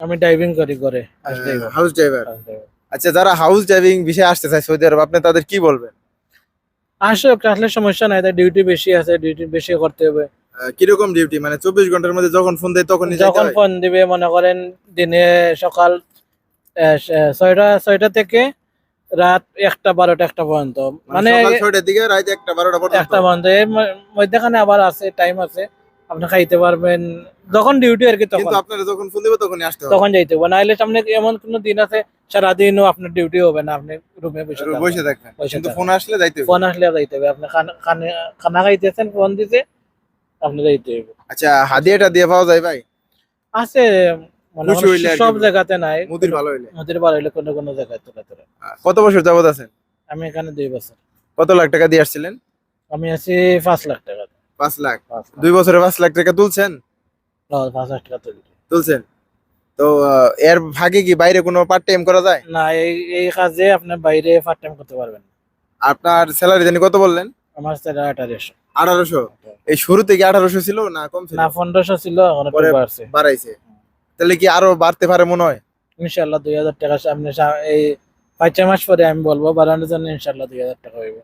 আমি ড্রাইভিং করি করে। হাউস ড্রাইভার আচ্ছা যারা হাউস ড্রাইভিং বিষয়ে আসতে চায় সৌদি আরব আপনি তাদের কি বলবেন? আসো আসলে সমস্যা নাই ডিউটি বেশি আছে ডিউটি বেশি করতে হবে। কীরকম ডিউটি মানে চব্বিশ ঘণ্টার মধ্যে যখন ফোন দেয় তখন যখন ফোন দিবে মনে করেন দিনে সকাল ছয়টা ছয়টা থেকে রাত একটা বারোটা একটা পর্যন্ত। মানে মানে সকাল ছয়টার দিকে রাত একটা বারোটা পর্যন্ত? একটা পর্যন্ত। এর মধ্যেখানে আবার আছে টাইম আছে। আপনি খাইতে পারবেন। যখন ডিউটি আর কি তখন। কিন্তু আপনারা যখন ফোন দিবে তখনই আসতে হবে। তখন যাইতে হবে। নাহলে সামনে এমন কোন দিন আছে সারাদিনও আপনার ডিউটি হবে না আপনি রুমে বসে থাকবেন। বসে থাকবেন। কিন্তু ফোন আসলে যাইতে হবে। ফোন আসলে যাইতে হবে। আপনি খানা খাইতেছেন ফোন দিতে আপনি যাইতে হবে। আচ্ছা হাদিয়াটা দিয়ে পাওয়া যায় ভাই? আছে সব। জায়গাতে নাই। মুদির ভালো হইলে। মুদির ভালো হইলে কোনো কোনো জায়গায় তোলা তোলা কত বছর যাবত আছেন? আমি এখানে দুই বছর। কত লাখ টাকা দিয়ে আসছিলেন? আমি আছি পাঁচ লাখ টাকা। পাঁচ লাখ। দুই বছরে পাঁচ লাখ টাকা তুলছেন? পাঁচ লাখ টাকা তুলছেন? তো এর ভাগে কি বাইরে কোনো পার্ট টাইম করা যায়? না এই এই কাজে আপনি বাইরে পার্ট টাইম করতে পারবেন আপনার স্যালারি জানি কত বললেন? আমার স্যার আঠারোশো। আঠারোশো? এই শুরু থেকে আঠারোশো ছিল না কম ছিল? না পনেরোশো ছিল এখন পরে- বাড়ছে। বাড়াইছে। তাহলে কি আরও বাড়তে পারে মনে হয়? ইনশাল্লাহ দুই হাজার টাকা সামনে এই পাঁচ ছয় মাস পরে আমি বলব বাড়ানোর জন্য ইনশাল্লাহ দুই হাজার টাকা হইবে।